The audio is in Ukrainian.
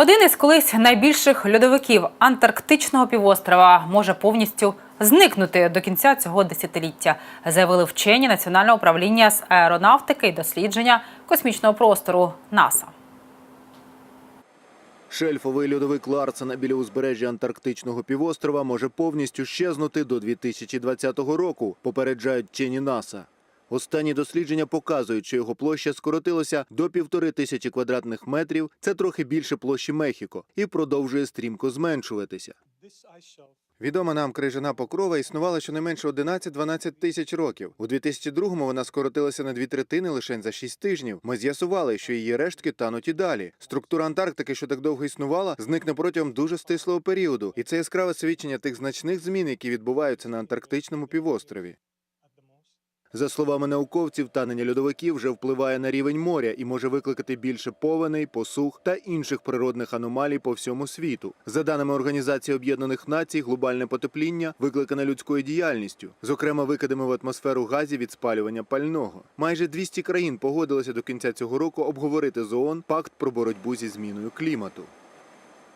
Один із колись найбільших льодовиків Антарктичного півострова може повністю зникнути до кінця цього десятиліття, заявили вчені Національного управління з аеронавтики і дослідження космічного простору НАСА. Шельфовий льодовик Ларсена біля узбережжя Антарктичного півострова може повністю щезнути до 2020 року, попереджають вчені НАСА. Останні дослідження показують, що його площа скоротилася до півтори тисячі квадратних метрів. Це трохи більше площі Мехіко і продовжує стрімко зменшуватися. Відома нам крижана покрова існувала щонайменше 11-12 тисяч років. У 2002-му вона скоротилася на дві третини лише за 6 тижнів. Ми з'ясували, що її рештки тануть і далі. Структура Антарктики, що так довго існувала, зникне протягом дуже стислого періоду, і це яскраве свідчення тих значних змін, які відбуваються на Антарктичному півострові. За словами науковців, танення льодовиків вже впливає на рівень моря і може викликати більше повеней, посух та інших природних аномалій по всьому світу. За даними Організації Об'єднаних Націй, глобальне потепління викликане людською діяльністю, зокрема викидами в атмосферу газів від спалювання пального. Майже 200 країн погодилися до кінця цього року обговорити з ООН пакт про боротьбу зі зміною клімату.